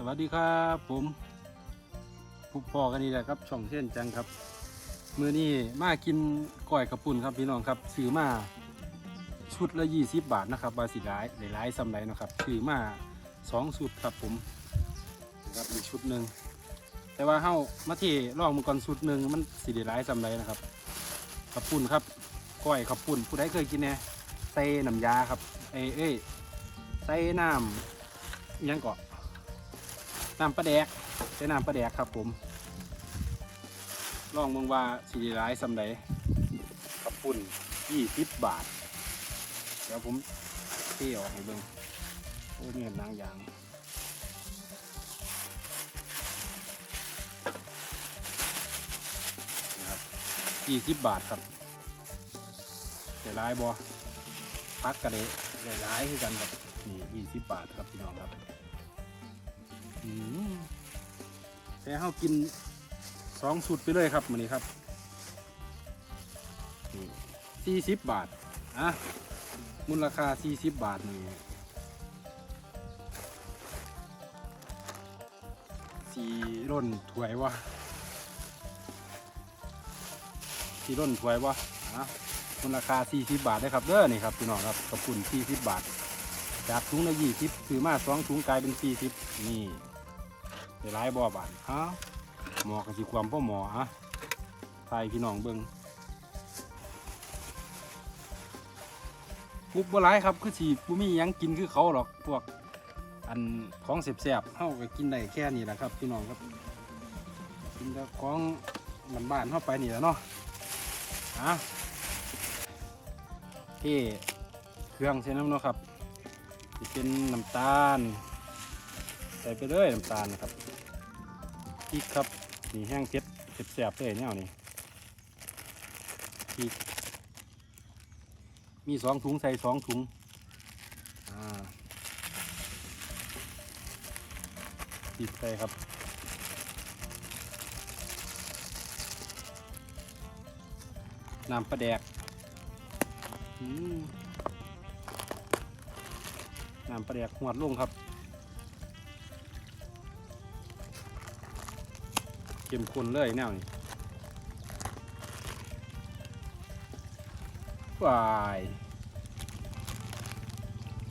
สวัสดีครับผมผู้พ่อกันนี่แหละครับช่องเช่นจังครับ มือนี้มากินก้อยกระปุ่นครับพี่น้องครับซื้อมาชุดละ20บาทนะครับบาสิหลายหลายๆสำไรนะครับซื้อมาสองชุดครับผมนะครับอีกชุดหนึ่งแต่ว่าเฮามาที่ลองมือก่อนชุดหนึ่งมันสิได้หลายสำไรนะครับกระปุ่นครับก้อยกระปุ่นผู้ใดเคยกินแน่ใส่น้ำยาครับเอ้ยเอ้ยใส่น้ำยังเกาะ น้ำปลาแดกใช้น้ำปลาแดกครับผมลองเบิ่งว่าสีร้ายสำใดขับปุ่นยี่สิบบาท เดี๋ยวผมเที่ยวให้เบิ่งโอ้มีเห็นางยางนะครับยี่สิบบาทครับเดี๋ยร้ายบอพักกระเดะเดี๋ยร้ายคือกันครับนี่ยี่สิบบาทครับพี่น้องครับ แต่เขากินสองสุดไปเลยครับมันนี้ครับสี่สิบบาทอะมูลค่าสี่สิบบาทนี่สีร่นถวยวะสีร่นถวยวะอะมูลค่าสี่สิบบาทได้ครับเด้อนี่ครับพี่น้องครับกระปุ่นสี่สิบบาท จากถุงละยี่สิบถือมาสองถุงกลายเป็นสี่สิบนี่ ได้หลายบ่อบานฮะหมอกับสิความพ่อหมอฮะไทยพี่น้องเบิงปุ๊บบ่หลายครับคือสิบ่มีหยังกินคือเขาหรอกพวกอันของแสบๆเฮาก็กินได้แค่นี้แหละครับ พี่น้องครับ กินแต่ของบ้านๆเฮาไปนี่แหละเนาะฮะเท่เครื่องใส่น้ำเนาะครับสิเป็นน้ำตาล ใส่ไปเลยน้ำตาลนะครับ พริกครับนี่แห้งเผ็ดเผ็ดแสบเลยเนี่ยนี่พริกมีสองถุงใส่สองถุงอ่าพริกใส่ครับน้ำปลาแดกอืมน้ำปลาแดกหวดลงครับ เข้มข้นเลยแนวนี้วาย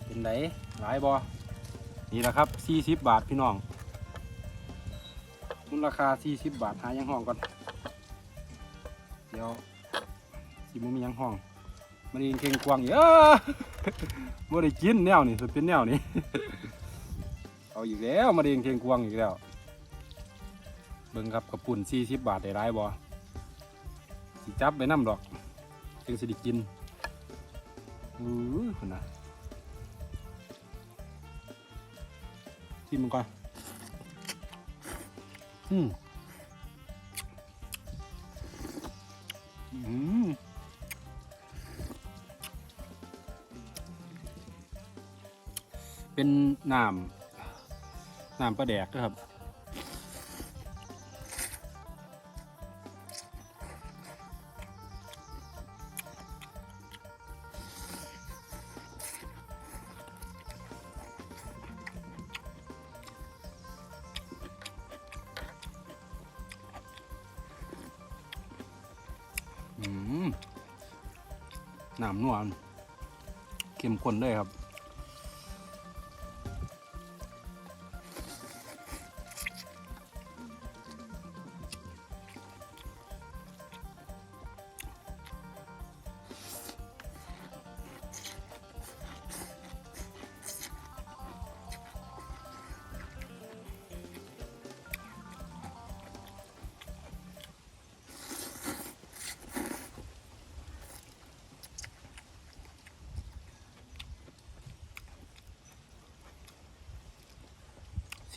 เป็นไหนหลายบอนี่แหละครับ 40 บาทพี่น้องมูลค่า40 บาทหายังห้องก่อน เดี๋ยวสิมุมียังห้องมันยิงเก่งกวางเยอะบ่ได้กินแนวนี่สุดเป็นแนวนี้เอาอีกแล้วมาเรียงเก่งกวางอีกแล้ว เบิ่งครับกระปุ่น40บาทได้ร้ายบ่สิจับไปน้ำดอกจึงสิได้กินอู้ยคนน่ะชิมมันก่อนอืมอืมเป็นน้ำน้ำปลาแดกนะครับ น้ำนวลเข้มข้นเลยครับ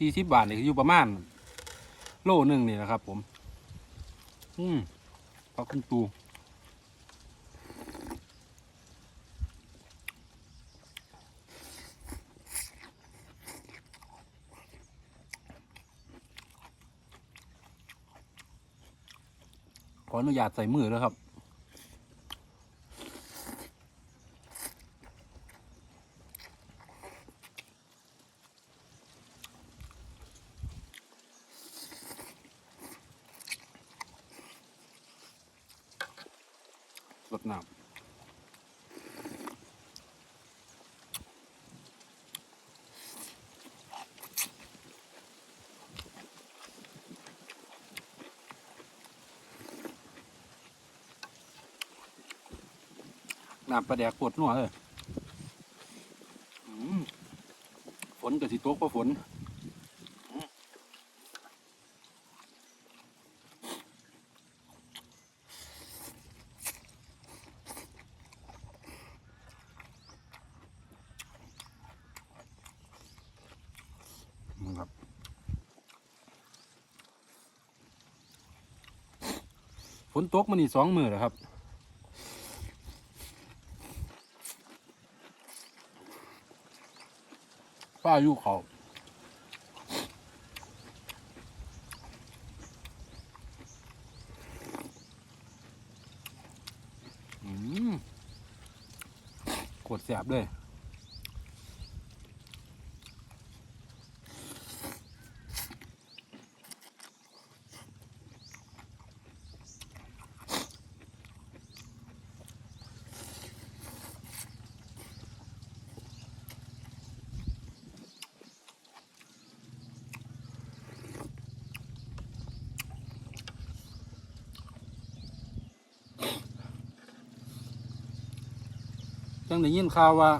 สี่สิบบาทนี่ก็อยู่ประมาณ โลหนึ่งนี่แหละครับ ผม อืมขอบคุณตูขออนุญาตใส่มือแล้วครับ ดน้ำ น้ำปลาแดกปวดนัวเลยฝนกับสิตกเพราะฝนนะครับฝนตกมานี่สองมือแล้วครับ ป้าอยู่เขาอืมกดแสบด้วย จังได้ยินข่าวว่า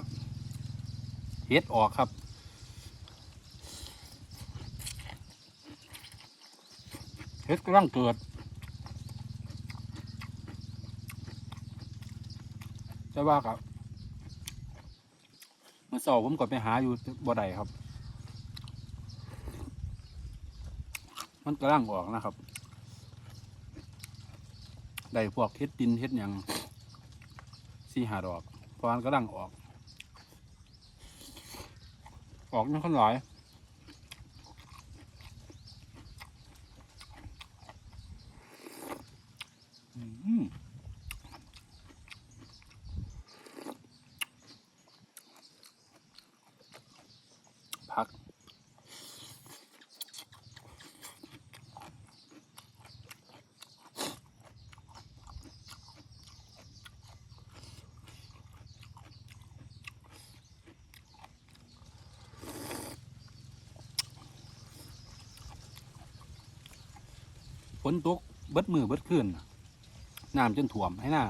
เห็ดออกครับ เห็ดกำลังเกิด จะว่ากับเมื่อสอบผมก็ไปหาอยู่บ่ได้ครับ มันกำลังออกนะครับได้พวกเห็ดดินเห็ดยังสี่หาดอก พอมันกำลังออก ออกยังคนหลาย ฝนตกเบิดมือเบิดคืนน้ำจนถ่วมให้หน้า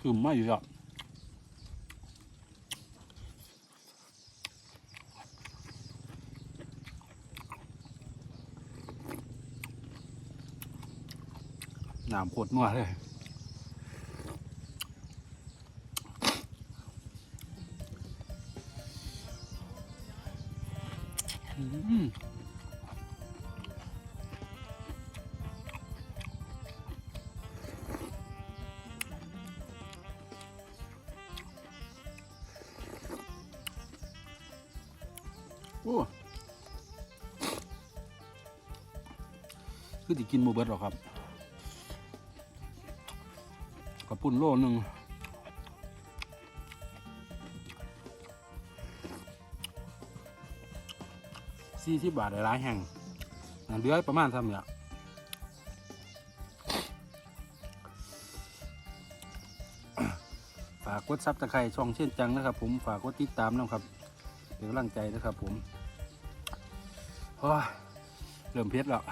คือไม่อยู่หรอกน้ำโคตรนัวเลย อ้คือติกินโมเบิร์ตหรอครับกระปุ่นโลหนึ่งสี่สิบบาทหลายแห่งอ่าเหลือประมาณทำเนี่ยฝากกดซับตะไคร่ช่องเช่นจังนะครับผมฝากกดติดตามนะครับเป็นกำลังใจนะครับผม โอ้ยเริ่มเพชรแล้ว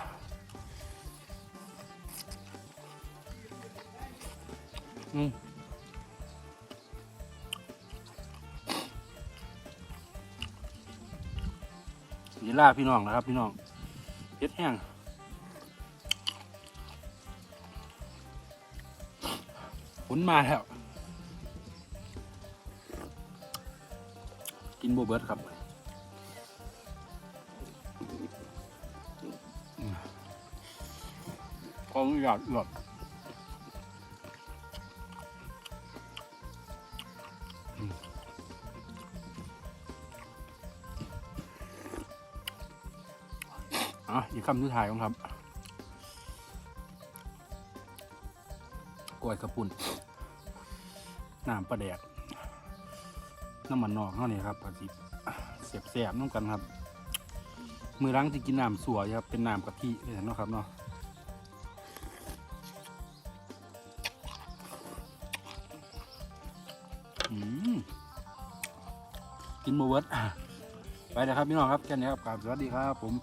อืมนี่ล่าพี่น้องนะครับพี่น้องเพชรแห้งฝนมาแล้ว กินโบเบิร์ตครับ ออนุญาหลดอะอีกคำสุดท้ายของครับกล้วยกระปุ่นน้ำปลาแดกน้ำมันนอกเท่านี้ครับกะสิเสียบๆน้ำกันครับ มือล้างที่กินน้ำสัวยครับเป็นน้ำกะทิเลยเนาะครับเนาะ กินมเวิร์ดไปนะครับพี่น้องครับแค่นี้ครับกราบสวัสดีครับผม